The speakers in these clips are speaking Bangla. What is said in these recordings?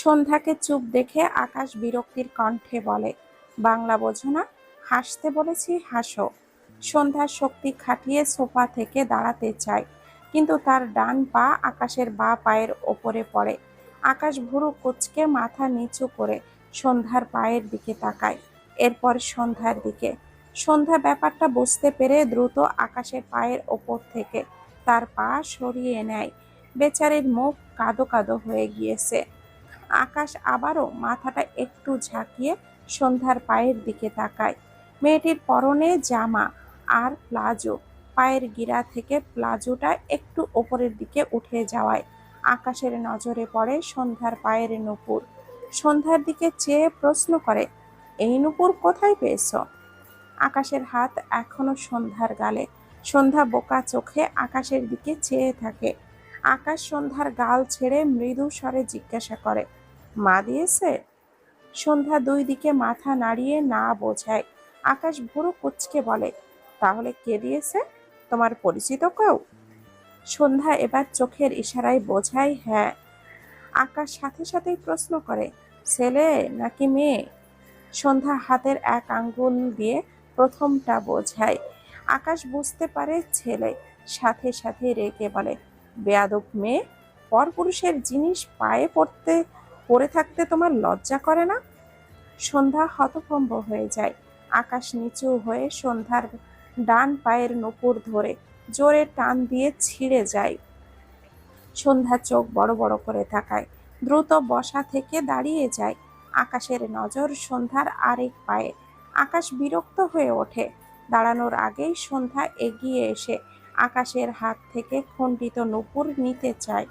সন্ধ্যাকে চুপ দেখে আকাশ বিরক্তির কণ্ঠে বলে, বাংলা বোঝো না, হাসতে বলেছি, হাসো। সন্ধ্যার শক্তি খাটিয়ে সোফা থেকে দাঁড়াতে চায় কিন্তু তার ডান পা আকাশের বা পায়ের ওপরে পড়ে। আকাশ ভুরু কুচকে মাথা নিচু করে সন্ধ্যার পায়ের দিকে তাকায়। এরপর সন্ধ্যার দিকে। সন্ধ্যা ব্যাপারটা বুঝতে পেরে দ্রুত আকাশের পায়ের ওপর থেকে তার পা সরিয়ে নেয়। বেচারির মুখ কাদো কাদো হয়ে গিয়েছে। আকাশ আবারও মাথাটা একটু ঝাঁকিয়ে সন্ধ্যার পায়ের দিকে তাকায়। মেয়েটির পরনে জামা আর প্লাজো। পায়ের গিরা থেকে প্লাজোটা একটু ওপরের দিকে উঠে যাওয়ায় আকাশের নজরে পড়ে সন্ধ্যার পায়ের নুপুর। সন্ধ্যার দিকে চেয়ে প্রশ্ন করে, এই নুপুর কোথায় পেয়েছ? আকাশের হাত এখনও সন্ধ্যার গালে। সন্ধ্যা বোকা চোখে আকাশের দিকে চেয়ে থাকে। আকাশ সন্ধ্যার গাল ছেড়ে মৃদু স্বরে জিজ্ঞাসা করে মা দিয়েছে? সন্ধ্যা দুই দিকে মাথা নাড়িয়ে না বোঝায়। আকাশ ভুরু কুচকে বলে, তাহলে কে দিয়েছে? তোমার পরিচিত কেউ? সন্ধ্যা এবার চোখের ইশারায় বোঝায় হ্যাঁ। আকাশ সাথে সাথেই প্রশ্ন করে, ছেলে নাকি মেয়ে? সন্ধ্যা হাতের এক আঙ্গুল দিয়ে প্রথমটা বোঝায়। আকাশ বুঝতে পারে ছেলে, সাথে সাথে রেগে বলে, বেয়াদব মেয়ে? পরপুরুষের জিনিস পায়ে পড়তে পড়ে থাকতে তোমার লজ্জা করে না? সন্ধ্যা হতভম্ব হয়ে যায়। আকাশ নিচু হয়ে সন্ধ্যার ডান পায়ের নপুর ধরে জোরে টান দিয়ে ছিঁড়ে যায়। সন্ধ্যা চোখ বড় বড় করে থাকায় দ্রুত বসা থেকে দাঁড়িয়ে যায়। আকাশের নজর সন্ধ্যার আরেক পায়ে। আকাশ বিরক্ত হয়ে ওঠে। দাঁড়ানোর আগেই সন্ধ্যা এগিয়ে এসে আকাশের হাত থেকে খণ্ডিত নূপুর নিতে চায়।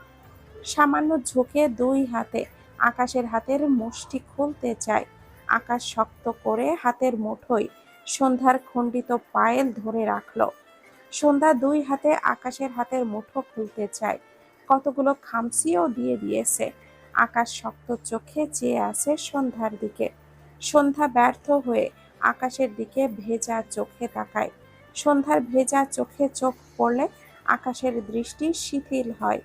সামান্য ঝুঁকে দুই হাতে আকাশের হাতের মুষ্টি খুলতে চায়। আকাশ শক্ত করে হাতের মুঠোয় সন্ধ্যার খণ্ডিত পায়েল ধরে রাখল। সন্ধ্যা দুই হাতে আকাশের হাতের মুঠো খুলতে চায়। কতগুলো খামসিও দিয়ে দিয়েছে। আকাশ শক্ত চোখে চেয়ে আছে সন্ধ্যার দিকে। সন্ধ্যা ব্যর্থ হয়ে আকাশের দিকে ভেজা চোখে তাকায়। সন্ধ্যার ভেজা চোখে চোখ পড়লে আকাশের দৃষ্টি শিথিল হয়।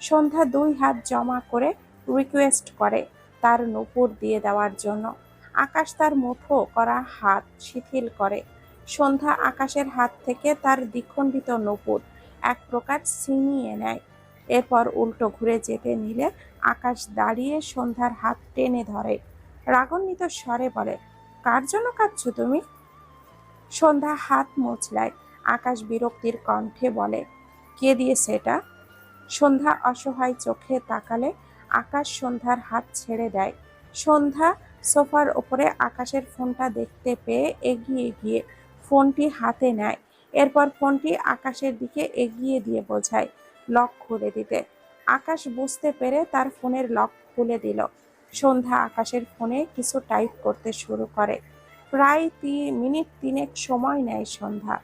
সন্ধ্যা দুই হাত জমা করে রিকোয়েস্ট করে তার নূপুর দিয়ে দেওয়ার জন্য। আকাশ তার মুঠো করা হাত শিথিল করে। সন্ধ্যা আকাশের হাত থেকে তার দ্বিখণ্ডিত নূপুর এক প্রকার ছিনিয়ে নেয়। এরপর উল্টো ঘুরে যেতে নিলে আকাশ দাঁড়িয়ে সন্ধ্যার হাত টেনে ধরে। রাগান্বিত স্বরে বলে, কার জন্য কাঁদছো তুমি? সন্ধ্যা হাত মোচড়ায়। আকাশ বিরক্তির কণ্ঠে বলে, কে দিয়েছে এটা? সন্ধ্যা অসহায় চোখে তাকালে আকাশ সন্ধ্যার হাত ছেড়ে দেয়। সন্ধ্যা সোফার ওপরে আকাশের ফোনটা দেখতে পেয়ে এগিয়ে গিয়ে ফোনটি হাতে নেয়। এরপর ফোনটি আকাশের দিকে এগিয়ে দিয়ে বোঝায়, লক খুলে দিতে। আকাশ বুঝতে পেরে তার ফোনের লক খুলে দিল। সন্ধ্যা আকাশের ফোনে কিছু টাইপ করতে শুরু করে। প্রায় তিন মিনিট তিনেক সময় নেয় সন্ধ্যা।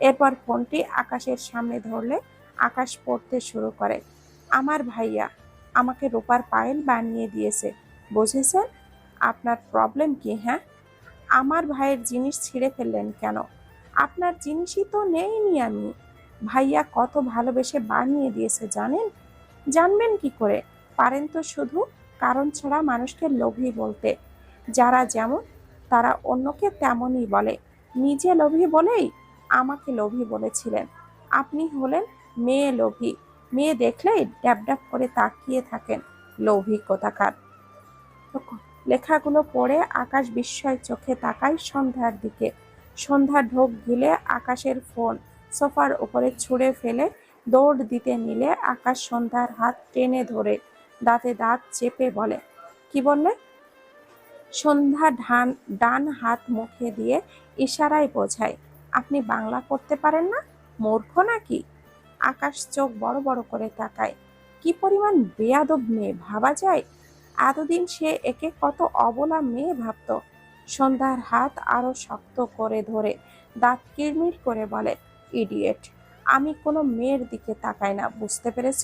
এরপর ফোনটি আকাশের সামনে ধরলে আকাশ পড়তে শুরু করে, আমার ভাইয়া আমাকে রূপার পায়েল বানিয়ে দিয়েছে। বুঝেছেন? আপনার প্রবলেম কি হ্যাঁ? আমার ভাইয়ের জিনিস ছিঁড়ে ফেললেন কেন? আপনার জিনিসই তো নেইনি আমি। ভাইয়া কত ভালোবেসে বানিয়ে দিয়েছে জানেন? জানবেন কি করে? পারেন তো শুধু কারণ ছাড়া মানুষকে লোভী বলতে। যারা যেমন, তারা অন্যকে তেমনই বলে। নিজে লোভী বলেই আমাকে লোভী বলেছিলেন। আপনি হলেন মেয়ে লোভী। মেয়ে দেখলেই ড্যাব ড্যাব করে তাকিয়ে থাকেন লোভী কোথাকার। লেখাগুলো পড়ে আকাশ বিস্ময় চোখে তাকায় সন্ধ্যার দিকে। সন্ধ্যা ঢোক গিলে আকাশের ফোন সোফার উপরে ছুঁড়ে ফেলে দৌড় দিতে নিলে আকাশ সন্ধ্যার হাত টেনে ধরে, দাঁতে দাঁত চেপে বলে, কি বললে? সন্ধ্যা ঢান ডান হাত মুখে দিয়ে ইশারায় বোঝায়, আপনি বাংলা পড়তে পারেন না? মূর্খ নাকি? আকাশ চোখ বড় বড় করে তাকায়। কি পরিমাণ বেয়াদব মেয়ে, ভাবা যায়? এতদিন সে একে কত অবলা মেয়ে ভাবত। সন্ধ্যার হাত আরও শক্ত করে ধরে, দাঁত কিরমির করে বলে, ইডিয়েট, আমি কোনো মেয়ের দিকে তাকাই না, বুঝতে পেরেছ?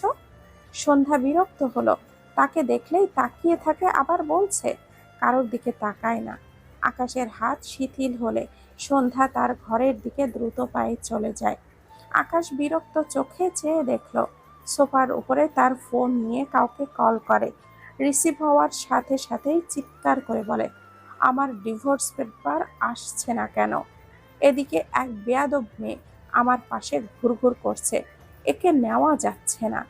সন্ধ্যা বিরক্ত হলো, তাকে দেখলেই তাকিয়ে থাকে, আবার বলছে, কারোর দিকে তাকায় না। আকাশের হাত শিথিল হলে সন্ধ্যা তার ঘরের দিকে দ্রুত পায়ে চলে যায়। আকাশ বিরক্ত চোখে চেয়ে দেখল, সোফার উপরে তার ফোন নিয়ে কাউকে কল করে। রিসিভ হওয়ার সাথে সাথেই চিৎকার করে বলে, আমার ডিভোর্স পেপার আসছে না কেন? এদিকে এক বেয়াদব মেয়ে আমার পাশে ঘুরঘুর করছে, একে নেওয়া যাচ্ছে না।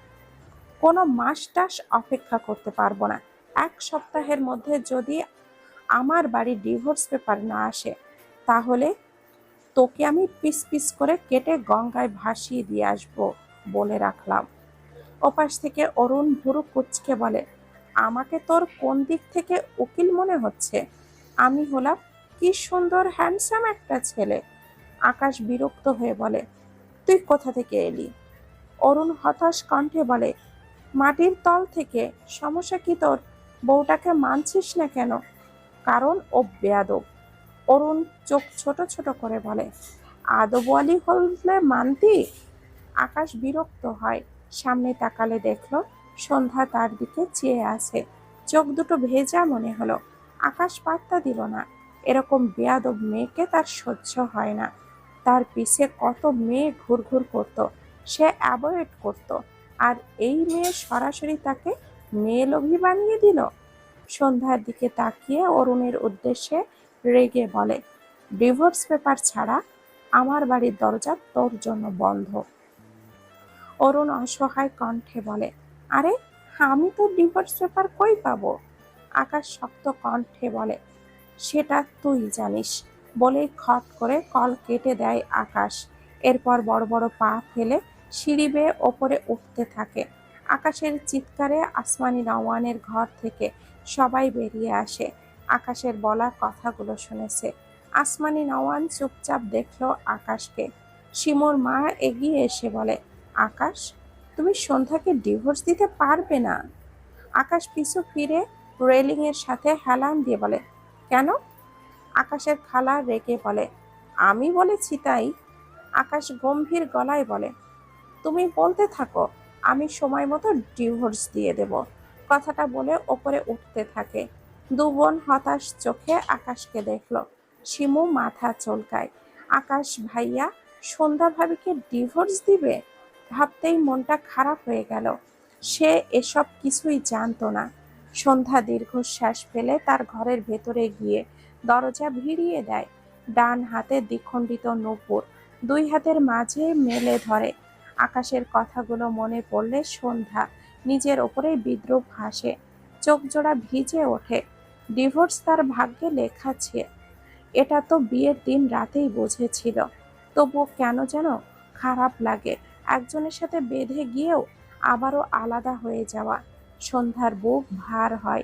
কোনো মাস টাস অপেক্ষা করতে পারব না। এক সপ্তাহের মধ্যে যদি আমার বাড়ি ডিভোর্স পেপার না আসে, তাহলে তোকে আমি পিস পিস করে কেটে গঙ্গায় ভাসিয়ে দিয়ে আসব বলে রাখলাম। ওপাশ থেকে অরুণ ভুরু কুচকে বলে, আমাকে তোর কোন দিক থেকে উকিল মনে হচ্ছে? আমি হলাম কি সুন্দর হ্যান্ডসাম একটা ছেলে। আকাশ বিরক্ত হয়ে বলে, তুই কোথা থেকে এলি? অরুণ হতাশ কণ্ঠে বলে, মাটির তল থেকে, সমস্যা কি তোর? বউটাকে মানছিস না কেন? কারণ ও বেয়াদব। অরুণ চোখ ছোট ছোট করে বলে আদবওয়ালি হলে মানতি? আকাশ বিরক্ত হয়। সামনে তাকালে দেখল সন্ধ্যা তার দিকে চেয়ে আছে। চোখ দুটো ভেজা মনে হলো। আকাশ পাত্তা দিল না। এরকম বেয়াদব মেয়েকে তার সহ্য হয় না। তার পিছে কত মেয়ে ঘুরঘুর করত। সে অ্যাভয়েড করত। আর এই মেয়ে সরাসরি তাকে মেয়ে লোভী বানিয়ে দিল? সন্ধ্যার দিকে তাকিয়ে অরুণের উদ্দেশ্যে রেগে বলে, ডিভোর্স পেপার ছাড়া আমার বাড়ির দরজা তোর জন্য বন্ধ। অরুণ অসহায় কণ্ঠে বলে, আরে, আমি তো ডিভোর্স পেপার কই পাবো? আকাশ শক্ত কণ্ঠে বলে, সেটা তুই জানিস। বলেই খট করে কল কেটে দেয় আকাশ। এরপর বড় বড় পা ফেলে সিঁড়ি বেয়ে ওপরে উঠতে থাকে। আকাশের চিৎকারে আসমানি নওয়ানের ঘর থেকে সবাই বেরিয়ে আসে। আকাশের বলা কথাগুলো শুনেছে। আসমানি নওয়ান চুপচাপ দেখল আকাশকে। শিমুর মা এগিয়ে এসে বলে, আকাশ, তুমি সন্ধ্যাকে ডিভোর্স দিতে পারবে না? আকাশ পিছু ফিরে রেলিং এর সাথে হেলান দিয়ে বলে, কেন? আকাশের খালা রেগে বলে, আমি বলেছি তাই। আকাশ গম্ভীর গলায় বলে, তুমি বলতে থাকো, আমি সময় মতো ডিভোর্স দিয়ে দেব। কথাটা বলে ওপরে উঠতে থাকে। দু বোন হতাশ চোখে আকাশকে দেখল। শিমু মাথা চলকায়। আকাশ ভাইয়া, সন্ধ্যা ভাবিকে ডিভোর্স দিবে? ভাবতেই মনটা খারাপ হয়ে গেল। সে এসব কিছুই জানতো না। সন্ধ্যা দীর্ঘশ্বাস ফেলে তার ঘরের ভেতরে গিয়ে দরজা ভিড়িয়ে দেয়। ডান হাতে দ্বিখণ্ডিত নূপুর, দুই হাতের মাঝে মেলে ধরে। আকাশের কথাগুলো মনে পড়লে সন্ধ্যা নিজের ওপরে বিদ্রুপ হাসে। চোখ জোড়া ভিজে ওঠে। ডিভোর্স তার ভাগ্যে লেখা ছিল এটা তো বিয়ের দিন রাতেই বুঝেছিল। তবুও কেন যেন খারাপ লাগে। একজনের সাথে বেঁধে গিয়েও আবারও আলাদা হয়ে যাওয়া। সন্ধ্যার বুক ভার হয়।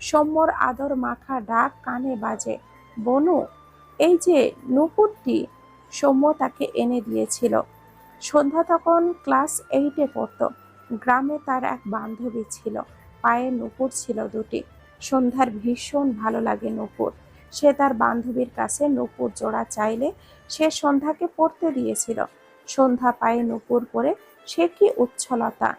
সৌম্যর আদর মাখা ডাক কানে বাজে। বনু, এই যে নুপুরটি, সৌম্য তাকে এনে দিয়েছিল। সন্ধ্যা তখন ক্লাস এইটে পড়তো। গ্রামে তার এক বান্ধবী ছিল। পায়ে নুপুর ছিল দুটি। সন্ধ্যার ভীষণ ভালো লাগে নুপুর। সে তার বান্ধবীর কাছে নূপুর জোড়া চাইলে সে সন্ধ্যাকে পড়তে দিয়েছিল। সন্ধ্যা পায়ে নুপুর পরে সে কি উচ্ছলতা।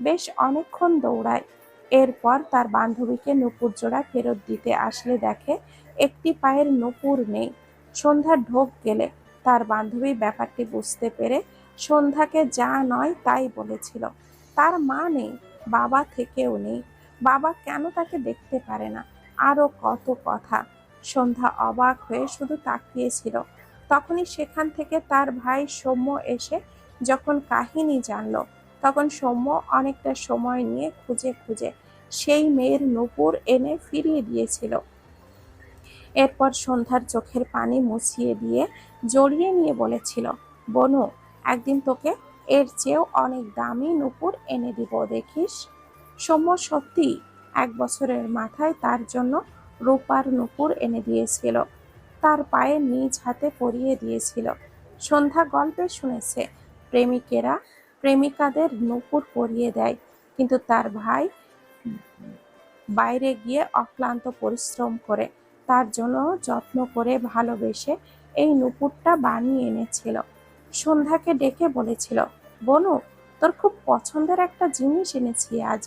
বেশ অনেকক্ষণ দৌড়ায়। এরপর তার বান্ধবীকে নূপুর জোড়া ফেরত দিতে আসলে দেখে একটি পায়ের নুপুর নেই। সন্ধ্যা ঢোক গেলে তার বান্ধবী ব্যাপারটি বুঝতে পেরে সন্ধ্যাকে যা নয় তাই বলেছিল। তার মা নেই, বাবা থেকেও নেই। বাবা কেন তাকে দেখতে পারে না? আরও কত কথা। সন্ধ্যা অবাক হয়ে শুধু তাকিয়েছিল। তখনই সেখান থেকে তার ভাই সৌম্য এসে যখন কাহিনী জানলো, তখন সৌম্য অনেকটা সময় নিয়ে খুঁজে খুঁজে সেই মেয়ের নূপুর এনে ফিরিয়ে দিয়েছিল। এরপর সন্ধ্যার চোখের পানি মুছিয়ে দিয়ে জড়িয়ে নিয়ে বলেছিল, বনু, একদিন তোকে এর চেয়েও অনেক দামি নূপুর এনে দিব, দেখিস? সৌম্য সত্যি এক বছরের মাথায় তার জন্য রূপার নূপুর এনে দিয়েছিল। তার পায়ে নিজ হাতে পরিয়ে দিয়েছিল। সন্ধ্যা গল্পে শুনেছে, প্রেমিকেরা প্রেমিকাদের নূপুর পরিয়ে দেয়, কিন্তু তার ভাই বাইরে গিয়ে অক্লান্ত পরিশ্রম করে, তার জন্য যত্ন করে ভালোবেসে এই নূপুরটা বানিয়ে এনেছিল। সন্ধ্যাকে ডেকে বলেছিল, বনু, তোর খুব পছন্দের একটা জিনিস এনেছি আজ।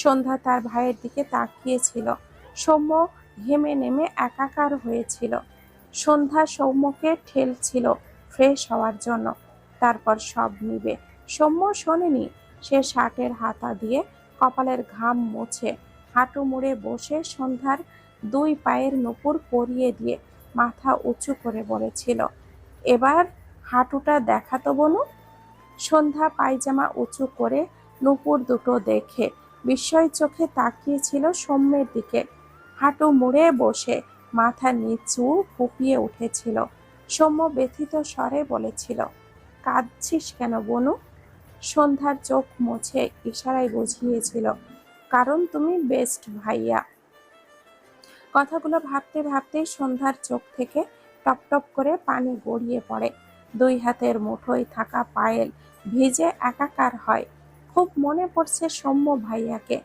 সন্ধ্যা তার ভাইয়ের দিকে তাকিয়েছিল। সৌম্য ঘেমে নেমে একাকার হয়েছিল। সন্ধ্যা সৌম্যকে ঠেলছিল ফ্রেশ হওয়ার জন্য। তারপর সব নিবে। সৌম্য শোনেনি। সে শার্টের হাতা দিয়ে কপালের ঘাম মুছে হাঁটু মুড়ে বসে সন্ধ্যার দুই পায়ের নুপুর পরিয়ে দিয়ে মাথা উঁচু করে বলেছিল, এবার হাঁটুটা দেখাতো বনু? সন্ধ্যা পায়জামা উঁচু করে নুপুর দুটো দেখে বিস্ময় চোখে তাকিয়েছিল সৌম্যের দিকে। হাঁটু মুড়ে বসে মাথা নিচু ফুপিয়ে উঠেছিল। সৌম্য ব্যথিত স্বরে বলেছিল, কাঁদছিস কেন বনু? সন্ধ্যার চোখ মুছে ইশারায় বুঝিয়েছিল, কারণ তুমি বেস্ট ভাইয়া। কথাগুলো ভাবতে ভাবতে সন্ধ্যার চোখ থেকে টপ টপ করে পানি গড়িয়ে পড়ে। দুই হাতের মুঠোয় থাকা পায়েল ভিজে একাকার হয়। খুব মনে পড়ছে সৌম্য ভাইয়াকে।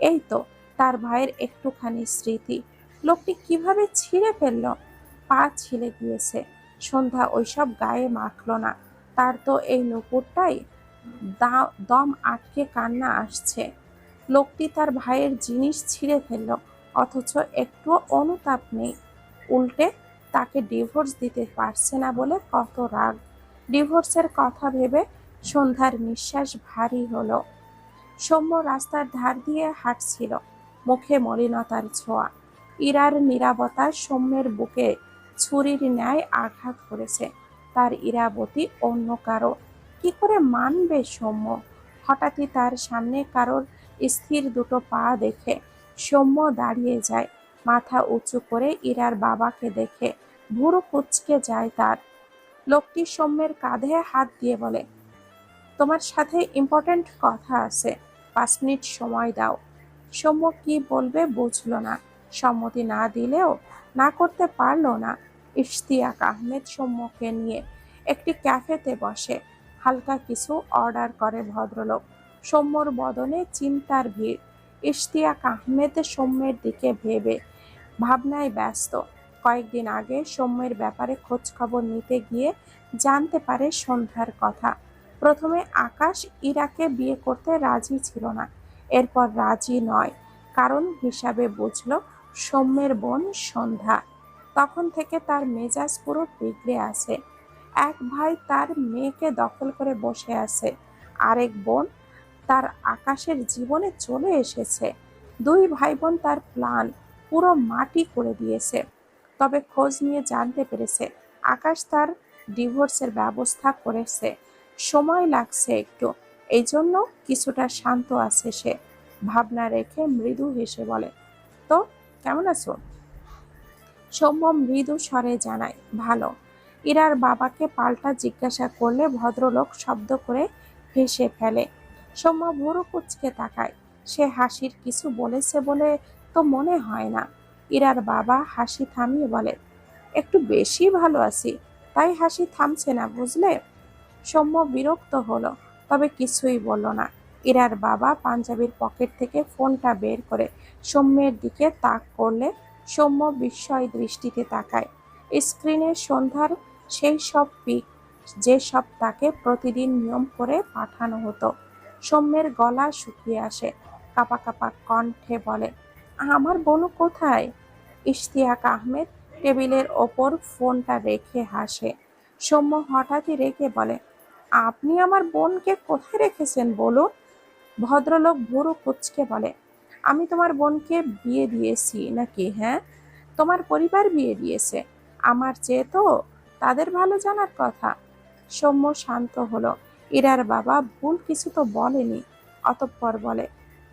এই তো, তার ভাইয়ের একটুখানি স্মৃতি। লোকটি কীভাবে ছিঁড়ে ফেলল? পা ছিলে গিয়েছে। সন্ধ্যা ওইসব গায়ে মাখল না। তার তো এই নুপুরটাই দম আটকে কান্না আসছে। লোকটি তার ভাইয়ের জিনিস ছিঁড়ে ফেলল, অথচ একটু অনুতাপ নেই। উল্টে তাকে ডিভোর্স দিতে পারছে না বলে কত রাগ। ডিভোর্সের কথা ভেবে সন্ধ্যার নিঃশ্বাস ভারী হলো। সৌম্য রাস্তার ধার দিয়ে হাঁটছিল, মুখে মলিনতার ছোঁয়া। ইরার নিরাপত্তা সৌম্যের বুকে ছুরির ন্যায় আঘাত করেছে। তার ইরাবতী অন্য কারও। কি করে মানবে সৌম্য? হঠাৎই তার সামনে কারোর স্থির দুটো পা দেখে সৌম্য দাঁড়িয়ে যায়। মাথা উঁচু করে ইরার বাবাকে দেখে ভুরু কুচকে যায় তার। লোকটি সৌম্যের কাঁধে হাত দিয়ে বলে তোমার সাথে ইম্পর্ট্যান্ট কথা আছে। পাঁচ মিনিট সময় দাও। সৌম্য কি বলবে বুঝলো না। সম্মতি না দিলেও না করতে পারল না। ইশতিয়াক আহমেদ সৌম্যকে নিয়ে একটি ক্যাফেতে বসে। হালকা কিছু অর্ডার করে ভদ্রলোক। সৌম্যর বদনে চিন্তার ভিড়। ইশতিয়াক আহমেদ সৌম্যের দিকে ভেবে ভাবনায় ব্যস্ত। কয়েকদিন আগে সৌম্যের ব্যাপারে খোঁজখবর নিতে গিয়ে জানতে পারে সন্ধ্যার কথা। প্রথমে আকাশ ইরাকে বিয়ে করতে রাজি ছিল না। এরপর রাজি নয়, কারণ হিসাবে বুঝলো সৌম্যের বোন সন্ধ্যা। তখন থেকে তার মেজাজ পুরো বিগড়ে আছে। এক ভাই তার মেয়েকে দখল করে বসে আছে। আরেক বোন তার আকাশের জীবনে চলে এসেছে। দুই ভাই বোন তার প্ল্যান পুরো মাটি করে দিয়েছে। তবে খোঁজ নিয়ে জানতে পেরেছে, আকাশ তার ডিভোর্সের ব্যবস্থা করেছে। সময় লাগছে একটু। এই জন্য কিছুটা শান্ত আছে সে। ভাবনা রেখে মৃদু হেসে বলে, তো, কেমন আছো? সৌম্য মৃদু স্বরে জানায়, ভালো। ইরার বাবাকে পাল্টা জিজ্ঞাসা করলে ভদ্রলোক শব্দ করে হেসে ফেলে। সৌম্য ভুরু কুচকে তাকায়, সে হাসির কিছু বলেছে বলে তো মনে হয় না। ইরার বাবা হাসি থামিয়ে বলে, একটু বেশি ভালো আছি, তাই হাসি থামছে না, বুঝলে? সৌম্য বিরক্ত হলো, তবে কিছুই বলল না। ইরার বাবা পাঞ্জাবির পকেট থেকে ফোনটা বের করে সৌম্যের দিকে তাক করলে সৌম্য বিস্ময় দৃষ্টিতে তাকায়। স্ক্রিনে সন্ধ্যার সেই সব পিক, যে সব তাকে প্রতিদিন নিয়ম করে পাঠানো হতো, সৌম্যের গলা শুকিয়ে আসে, কাপা কাপা কণ্ঠে বলে, আমার বোনু কোথায়? ইশতিয়াক আহমেদ টেবিলের ওপর ফোনটা রেখে হাসে। সৌম্য হঠাৎই রেখে বলে আপনি আমার বোনকে কোথায় রেখেছেন বলুন? ভদ্রলোক ভুরু কুচকে বলে, আমি তোমার বোনকে বিয়ে দিয়েছি নাকি হ্যাঁ? তোমার পরিবার বিয়ে দিয়েছে। আমার চেয়ে তো তাদের ভালো জানার কথা। সৌম্য শান্ত হলো। ইরার বাবা ভুল কিছু তো বলেনি। অতঃপর বলে,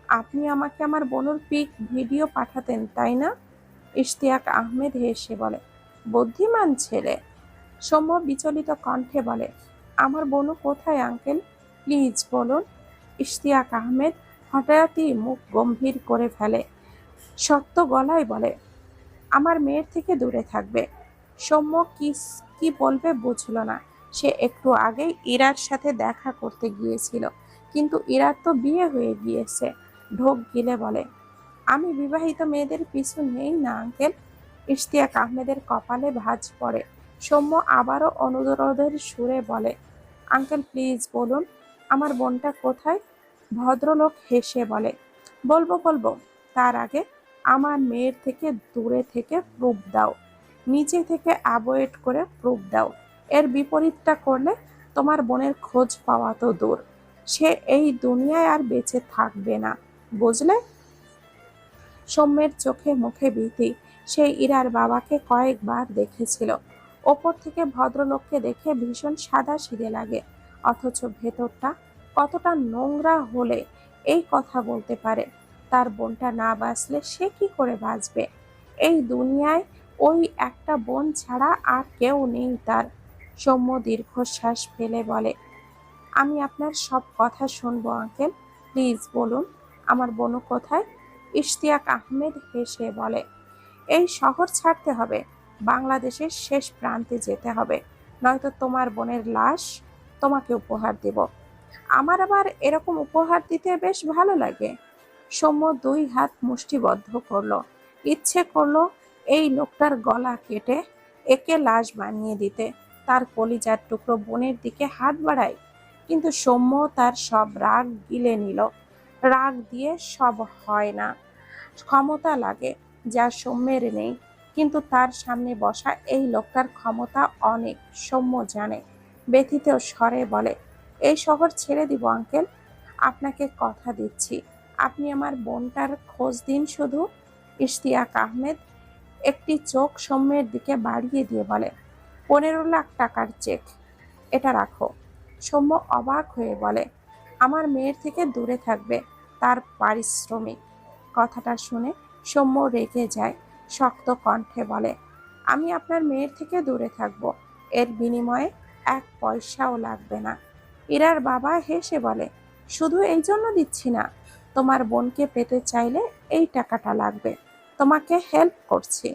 আপনি আমাকে আমার বোনের পিক ভিডিও পাঠাতেন, তাই না? ইশতিয়াক আহমেদ হেসে বলে, বুদ্ধিমান ছেলে। সৌম্য বিচলিত কণ্ঠে বলে আমার বোনু কোথায়, আঙ্কেল? প্লিজ বলুন। ইশতিয়াক আহমেদ হঠাৎই মুখ গম্ভীর করে ফেলে। শক্ত গলায় বলে, আমার মেয়ের থেকে দূরে থাকবে। সৌম্য কি কি বলবে বুঝলো না। সে একটু আগেই ইরার সাথে দেখা করতে গিয়েছিল। কিন্তু ইরার তো বিয়ে হয়ে গিয়েছে। ঢোক গিলে বলে, আমি বিবাহিত মেয়েদের পিছু নেই না, আঙ্কেল? ইশতিয়াক আহমেদের কপালে ভাঁজ পড়ে। সৌম্য আবারও অনুরোধের সুরে বলে, আঙ্কেল, প্লিজ বলুন, আমার বোনটা কোথায়? ভদ্রলোক হেসে বলে, বলব বলব, তার আগে আমার মেয়ের থেকে দূরে থেকে প্রুফ দাও, নিচে থেকে অ্যাভয়েড করে প্রুফ দাও, এর বিপরীতটা করলে তোমার বোনের খোঁজ পাওয়া তো দূর, সে এই দুনিয়ায় আর বেঁচে থাকবে না, বুঝলে? সৌম্যের চোখে মুখে ভীতি সেই ইরার বাবাকে কয়েকবার দেখেছিল ওপর থেকে ভদ্রলোককে দেখে ভীষণ সাদা সিধে লাগে, অথচ ভেতরটা কতটা নোংরা হলে এই কথা বলতে পারে। তার বোনটা না বাঁচলে সে কি করে বাঁচবে? এই দুনিয়ায় ওই একটা বোন ছাড়া আর কেউ নেই তার, সৌম্য দীর্ঘশ্বাস ফেলে বলে। আমি আপনার সব কথা শুনব, আঙ্কেল। প্লিজ বলুন, আমার বোনু কোথায়? ইশতিয়াক আহমেদ হেসে বলে, এই শহর ছাড়তে হবে। বাংলাদেশের শেষ প্রান্তে যেতে হবে। নয়তো তোমার বোনের লাশ তোমাকে উপহার দেব। আমার আবার এরকম উপহার দিতে বেশ ভালো লাগে। সৌম্য দুই হাত মুষ্টিবদ্ধ করল। ইচ্ছে করল এই লোকটার গলা কেটে একে লাশ বানিয়ে দিতে। তার কলিজার টুকরো বোনের দিকে হাত বাড়ায়। কিন্তু সৌম্য তার সব রাগ গিলে নিল। রাগ দিয়ে সব হয় না। ক্ষমতা লাগে, যা সৌম্যের নেই। কিন্তু তার সামনে বসা এই লোকটার ক্ষমতা অনেক, সৌম্য জানে। ব্যথিত স্বরে বলে, এই শহর ছেড়ে দিব, আঙ্কেল। আপনাকে কথা দিচ্ছি। আপনি আমার বোনটার খোঁজ দিন শুধু। ইশতিয়াক আহমেদ একটি চোখ সৌম্যের দিকে বাড়িয়ে দিয়ে বলে, পনেরো লাখ টাকার চেক। এটা রাখো। সৌম্য অবাক হয়ে বলে, আমার মেয়ের থেকে দূরে থাকবে, তার পারিশ্রমিক। কথাটা শুনে সৌম্য রেগে যায়। শক্ত কণ্ঠে বলে, আমি আপনার মেয়ের থেকে দূরে থাকব। এর বিনিময়ে এক পয়সাও লাগবে না। ইরার বাবা হেসে বলে, শুধু এই জন্য দিচ্ছি না। তোমার বোনকে পেতে চাইলে এই টাকাটা লাগবে। তোমাকে হেল্প করছি।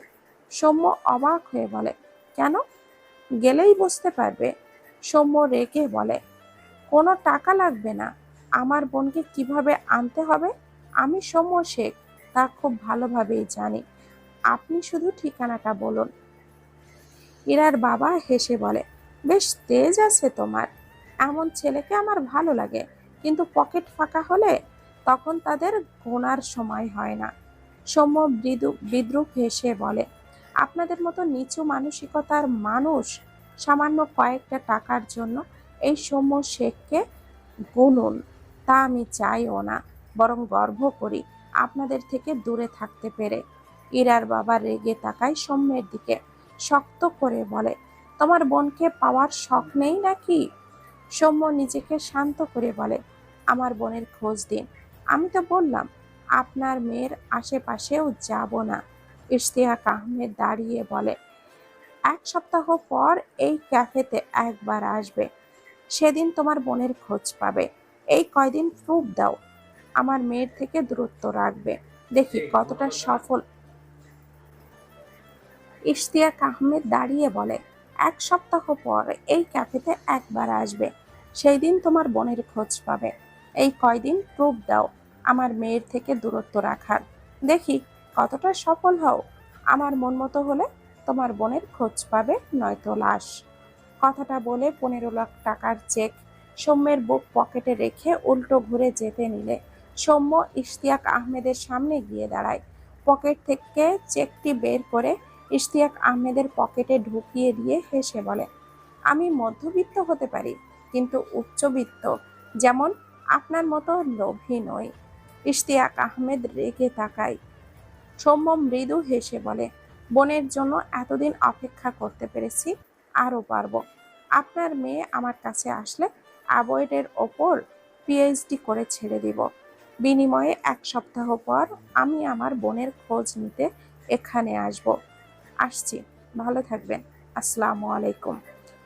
সৌম্য অবাক হয়ে বলে, কেন? গেলেই বুঝতে পারবে। সৌম্য রেগে বলে, কোনো টাকা লাগবে না। আমার বোনকে কীভাবে আনতে হবে? আমি সৌম্য শেখ, তা খুব ভালোভাবেই জানি। আপনি শুধু ঠিকানাটা বলুন। ইরার বাবা হেসে বলে, বেশ তেজ আছে তোমার। এমন ছেলেকে আমার ভালো লাগে, কিন্তু পকেট ফাঁকা হলে তখন তাদের গোনার সময় হয় না। সৌম্য বিদ্রুপ হেসে বলে, আপনাদের মতো নিচু মানসিকতার মানুষ সামান্য কয়েকটা টাকার জন্য এই সৌম্য শেখকে গুনুন। তা আমি চাইও না, বরং গর্ব করি আপনাদের থেকে দূরে থাকতে পেরে। ইরার বাবা রেগে তাকায় সৌম্যের দিকে শক্ত করে বলে তোমার বোনকে পাওয়ার শখ নেই নাকি? সৌম্য নিজেকে শান্ত করে বলে আমার বোনের খোঁজ দিন। আমি তো বললাম আপনার মেয়ের আশেপাশেও যাব না। ইশতিয়াক আহমেদ দাঁড়িয়ে বলে এক সপ্তাহ পর এই ক্যাফেতে একবার আসবে। সেদিন তোমার বোনের খোঁজ পাবে। এই কয়দিন প্রুফ দাও। আমার মেয়ের থেকে দূরত্ব রাখবে। দেখি কতটা সফল ইশতিয়াক আহমেদ দাঁড়িয়ে বলে, এক সপ্তাহ পর এই ক্যাফেতে একবার আসবে। সেই দিন তোমার বোনের খোঁজ পাবে। এই কয়দিন প্রুফ দাও আমার মেয়ের থেকে দূরত্ব রাখার। দেখি কতটা সফল হও। আমার মন মতো হলে তোমার বোনের খোঁজ পাবে, নয়তো লাশ। কথাটা বলে পনেরো লাখ টাকার চেক সৌম্যের বুক পকেটে রেখে উল্টো ঘুরে যেতে নিলে। সৌম্য ইশতিয়াক আহমেদের সামনে গিয়ে দাঁড়ায়। পকেট থেকে চেকটি বের করে ইশতিয়াক আহমেদের পকেটে ঢুকিয়ে দিয়ে হেসে বলে, আমি মধ্যবিত্ত হতে পারি, কিন্তু উচ্চবিত্ত, যেমন আপনার মতো লোভী নই। ইশতিয়াক আহমেদ রেগে তাকায়। সৌম্য মৃদু হেসে বলে, বোনের জন্য এতদিন অপেক্ষা করতে পেরেছি, আরও পারব। আপনার মেয়ে আমার কাছে আসলে অ্যাবয়েডের ওপর পিএইচডি করে ছেড়ে দিব। বিনিময়ে এক সপ্তাহ পর আমি আমার বোনের খোঁজ নিতে এখানে আসব। আসছি। ভালো থাকবেন। আসসালামু আলাইকুম।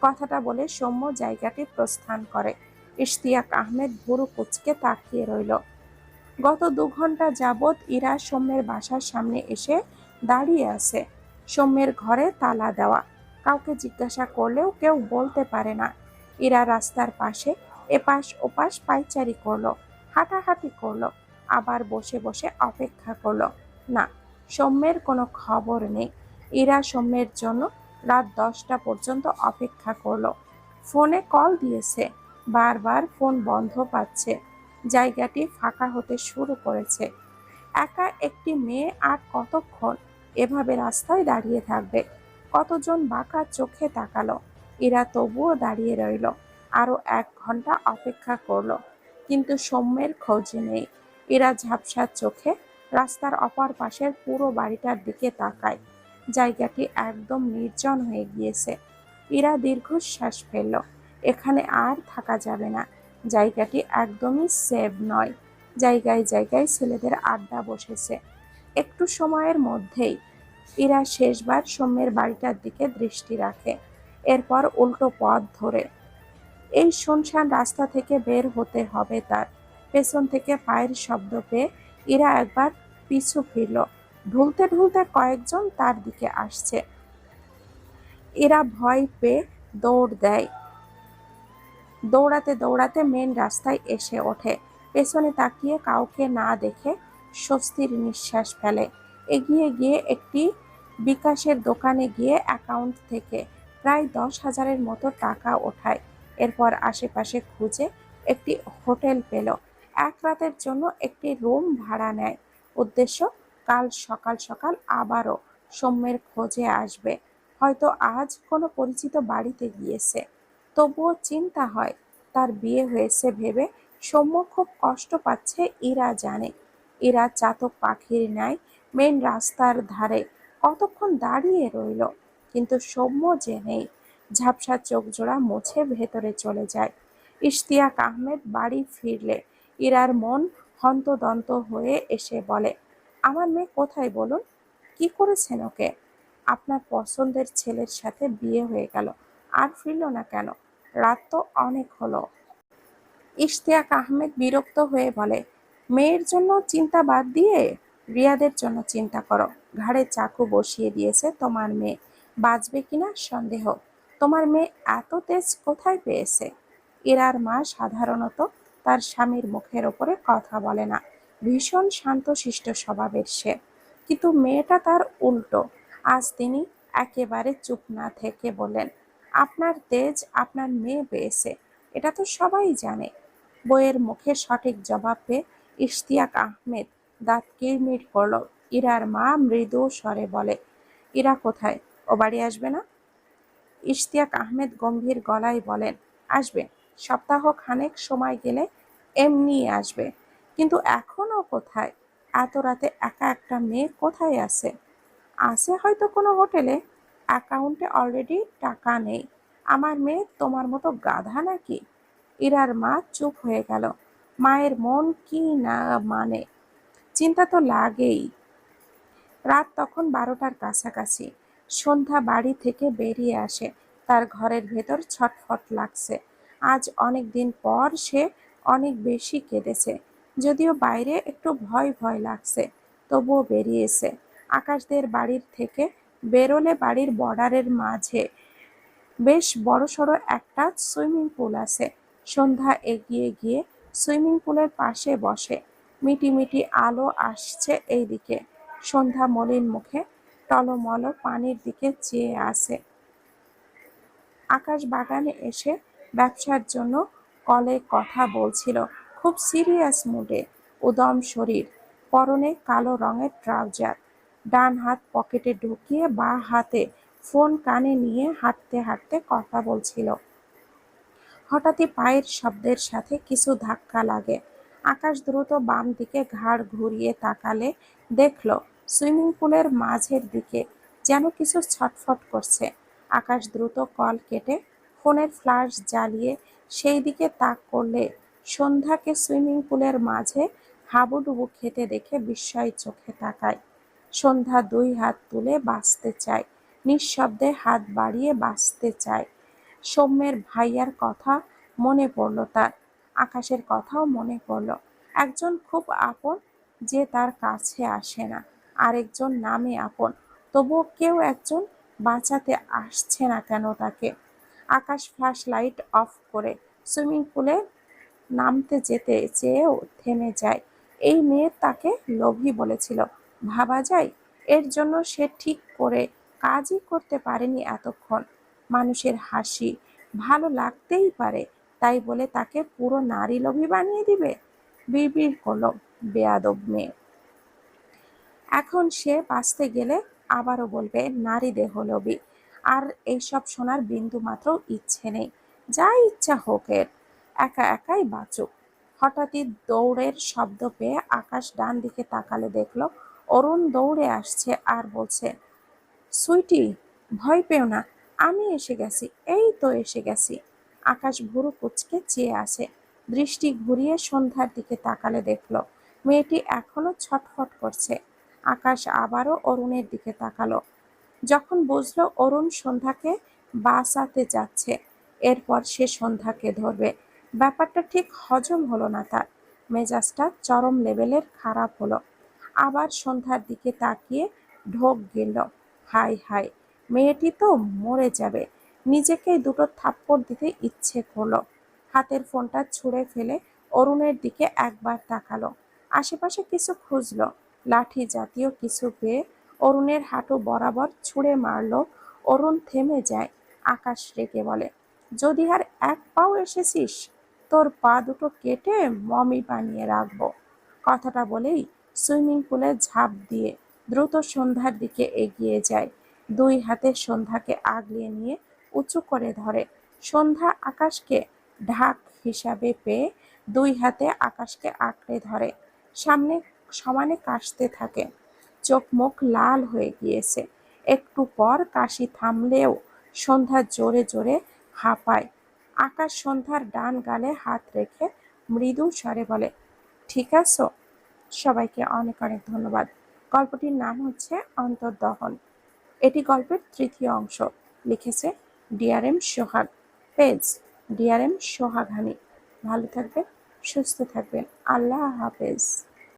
কথাটা বলে সৌম্য জায়গাটি প্রস্থান করে। ইশতিয়াক আহমেদ ভুরু কুচকে তাকিয়ে রইল। গত দু ঘণ্টা যাবৎ ইরা সৌম্যের বাসার সামনে এসে দাঁড়িয়ে আছে। সৌম্যের ঘরে তালা দেওয়া। কাউকে জিজ্ঞাসা করলেও কেউ বলতে পারে না। ইরা রাস্তার পাশে এপাশ ওপাশ পাইচারি করল, হাঁটাহাঁটি করল, আবার বসে বসে অপেক্ষা করল। না, সৌম্যের কোনো খবর নেই। ইরা সৌম্যের জন্য রাত দশটা পর্যন্ত অপেক্ষা করল। ফোনে কল দিয়েছে, বারবার ফোন বন্ধ পাচ্ছে। জায়গাটি ফাঁকা হতে শুরু করেছে। একা একটি মেয়ে আর কতক্ষণ এভাবে রাস্তায় দাঁড়িয়ে থাকবে? কতজন বাঁকা চোখে তাকালো? এরা তবুও দাঁড়িয়ে রইল, আরও এক ঘণ্টা অপেক্ষা করল। কিন্তু সৌম্যের খোঁজ নেই। এরা ঝাপসার চোখে রাস্তার অপর পাশের পুরো বাড়িটার দিকে তাকায়। জায়গাটি একদম নির্জন হয়ে গিয়েছে। ইরা দীর্ঘশ্বাস ফেলল। এখানে আর থাকা যাবে না। জায়গাটি একদমই সেভ নয়। জায়গায় জায়গায় ছেলেদের আড্ডা বসেছে। একটু সময়ের মধ্যেই ইরা শেষবার সৌম্যের বাড়িটার দিকে দৃষ্টি রাখে। এরপর উল্টো পথ ধরে। এই শুনশান রাস্তা থেকে বের হতে হবে তার। পেছন থেকে পায়ের শব্দ পেয়ে ইরা একবার পিছু ফিরল। ঢুলতে ঢুলতে কয়েকজন তার দিকে আসছে। এরা ভয় পেয়ে দৌড় দেয়। দৌড়াতে দৌড়াতে মেন রাস্তায় এসে ওঠে। পেছনে তাকিয়ে কাউকে না দেখে স্বস্তির নিঃশ্বাস ফেলে। এগিয়ে গিয়ে একটি বিকাশের দোকানে গিয়ে অ্যাকাউন্ট থেকে প্রায় দশ হাজারের মতো টাকা ওঠায়। এরপর আশেপাশে খুঁজে একটি হোটেল পেল। এক রাতের জন্য একটি রুম ভাড়া নেয়। উদ্দেশ্য কাল সকাল সকাল আবারও সৌম্যের খোঁজে আসবে। হয়তো আজ কোনো পরিচিত বাড়িতে গিয়েছে। তবুও চিন্তা হয়, তার বিয়ে হয়েছে ভেবে সৌম্য খুব কষ্ট পাচ্ছে, ইরা জানে। ইরা চাতক পাখির ন্যায় মেন রাস্তার ধারে কতক্ষণ দাঁড়িয়ে রইল, কিন্তু সৌম্য যে নেই ঝাপসা চোখ জোড়া মুছে ভেতরে চলে যায়। ইশতিয়াক আহমেদ বাড়ি ফিরলে, ইরার মন হন্তদন্ত হয়ে এসে বলে আমার মেয়ে কোথায় বলুন? কি করেছেন ওকে? আপনার পছন্দের ছেলের সাথে বিয়ে হয়ে গেল, আর ফিরল না কেন? রাত তো অনেক হলো। ইশতিয়াক আহমেদ বিরক্ত হয়ে বলে, মেয়ের জন্য চিন্তা বাদ দিয়ে? রিয়াদের জন্য চিন্তা করো। ঘাড়ে চাকু বসিয়ে দিয়েছে তোমার মেয়ে। বাঁচবে কিনা সন্দেহ। তোমার মেয়ে এত তেজ কোথায় পেয়েছে? ইরার মা সাধারণত তার স্বামীর মুখের ওপরে কথা বলে না। ভীষণ শান্তশিষ্ট স্বভাবের সে। কিন্তু মেয়েটা তার উল্টো। আজ তিনি একেবারে চুপ না থেকে বললেন, আপনার তেজ আপনার মেয়ে পেয়েছে, এটা তো সবাই জানে। বইয়ের মুখে সঠিক জবাব পেয়ে ইশতিয়াক আহমেদ দাঁত কিরমির করল। ইরার মা মৃদু স্বরে বলে, ইরা কোথায়? ও বাড়ি আসবে না? ইশতিয়াক আহমেদ গম্ভীর গলায় বলেন, আসবে। সপ্তাহ খানেক সময় গেলে এমনি আসবে। কিন্তু এখনও কোথায়? এত রাতে একা একটা মেয়ে কোথায় আছে? আছে হয়তো কোনো হোটেলে। অ্যাকাউন্টে অলরেডি টাকা নেই। আমার মেয়ে তোমার মতো গাধা নাকি? ইরার মা চুপ হয়ে গেল। মায়ের মন কি না মানে? চিন্তা তো লাগেই। রাত তখন বারোটার কাছাকাছি। সন্ধ্যা বাড়ি থেকে বেরিয়ে আসে। তার ঘরের ভেতর ছটফট লাগছে। আজ অনেক দিন পর সে অনেক বেশি কেঁদেছে। যদিও বাইরে একটু ভয় ভয় লাগছে, তবুও বেরিয়েছে। আকাশদের বাড়ির থেকে বেরোলে বাড়ির বর্ডারের মাঝে বেশ বড়সড় একটা সুইমিং পুল আছে। সন্ধ্যা এগিয়ে গিয়ে সুইমিং পুলের পাশে বসে। মিটি আলো আসছে এইদিকে। সন্ধ্যা মলিন মুখে টলমল পানির দিকে চেয়ে আসে আকাশ বাগানে এসে ব্যবসার জন্য কলে কথা বলছিল। খুব সিরিয়াস মুডে উদম শরীর, পরনে কালো রঙের ট্রাউজার ডান হাত পকেটে ঢুকিয়ে বা হাতে ফোন কানে নিয়ে হাঁটতে হাঁটতে কথা বলছিল। হঠাৎই পায়ের শব্দের সাথে কিছু ধাক্কা লাগে। আকাশ দ্রুত বাম দিকে ঘাড় ঘুরিয়ে তাকালে দেখল, সুইমিং পুলের মাঝের দিকে যেন কিছু ছটফট করছে। আকাশ দ্রুত কল কেটে ফোনের ফ্ল্যাশ জ্বালিয়ে সেই দিকে তাক করলে সন্ধ্যাকে সুইমিং পুলের মাঝে হাবুডুবু খেতে দেখে বিস্ময় চোখে তাকায়। সন্ধ্যা দুই হাত তুলে বাঁচতে চায়, নিঃশব্দে হাত বাড়িয়ে বাঁচতে চায়। সৌম্যের ভাইয়ার কথা মনে পড়ল তার, আকাশের কথাও মনে পড়ল। একজন খুব আপন যে তার কাছে আসে না, আরেকজন নামে আপন, তবুও কেউ একজন বাঁচাতে আসছে না কেন তাকে? আকাশ ফ্ল্যাশ লাইট অফ করে সুইমিং পুলে নামতে যেতে চেয়েও থেমে যায়। এই মেয়ে তাকে লোভী বলেছিল। ভাবা যায়, এর জন্য সে ঠিক করে কাজই করতে পারেনি এতক্ষণ। মানুষের হাসি ভালো লাগতেই পারে, তাই বলে তাকে পুরো নারী লোভী বানিয়ে দিবে? বিড়বিড় করল বেয়াদব মেয়ে। এখন সে বাঁচতে গেলে আবারও বলবে, নারী দেহ লোভী। আর এইসব শোনার বিন্দু মাত্র ইচ্ছে নেই। যা ইচ্ছা হোক এর। একা একাই বাঁচুক। হঠাৎই দৌড়ের শব্দ পেয়ে আকাশ ডান দিকে তাকালে দেখল, অরুণ দৌড়ে আসছে আর বলছে, সুইটি, ভয় পেও না, আমি এসে গেছি, এই তো এসে গেছি। আকাশ ভুরু কুচকে চেয়ে আসে দৃষ্টি ঘুরিয়ে সন্ধ্যার দিকে তাকালে দেখল, মেয়েটি এখনও ছটফট করছে। আকাশ আবারও অরুণের দিকে তাকালো। যখন বুঝলো অরুণ সন্ধ্যাকে বাসাতে যাচ্ছে, এরপর সে সন্ধ্যাকে ধরবে। ব্যাপারটা ঠিক হজম হলো না তার। মেজাজটা চরম লেভেলের খারাপ হলো। আবার সন্ধ্যার দিকে তাকিয়ে ঢোক গেল। হাই হাই, মেয়েটি তো মরে যাবে। নিজেকেই দুটো থাপ্পড় দিতে ইচ্ছে করল। হাতের ফোনটা ছুঁড়ে ফেলে অরুণের দিকে একবার তাকালো। আশেপাশে কিছু খুঁজলো। লাঠি জাতীয় কিছু পেয়ে অরুণের হাঁটু বরাবর ছুঁড়ে মারলো। অরুণ থেমে যায়, আকাশ রেগে বলে, যদি আর এক পাও এসেছিস তোর পা দুটো কেটে মমি বানিয়ে রাখব। কথাটা বলেই সুইমিং পুলে ঝাঁপ দিয়ে দ্রুত সন্ধ্যার দিকে এগিয়ে যায়। দুই হাতে সন্ধ্যাকে আগলিয়ে নিয়ে উঁচু করে ধরে। সন্ধ্যা আকাশকে ঢাক হিসাবে পেয়ে দুই হাতে আকাশকে আঁকড়ে ধরে। সামনে সমানে কাশতে থাকে। চোখ মুখ লাল হয়ে গিয়েছে। একটু পর কাশি থামলেও সন্ধ্যা জোরে জোরে হাঁপায়। আকাশ সন্ধ্যার ডান গালে হাত রেখে মৃদু স্বরে বলে, ঠিক আছো? সবাইকে অনেক অনেক ধন্যবাদ। গল্পটির নাম হচ্ছে অন্তর্দহন। এটি গল্পের তৃতীয় অংশ। লিখেছে DRM Sohag. Page DRM Sohag Honey ভালো থাকবেন, সুস্থ থাকবেন। আল্লাহ হাফেজ।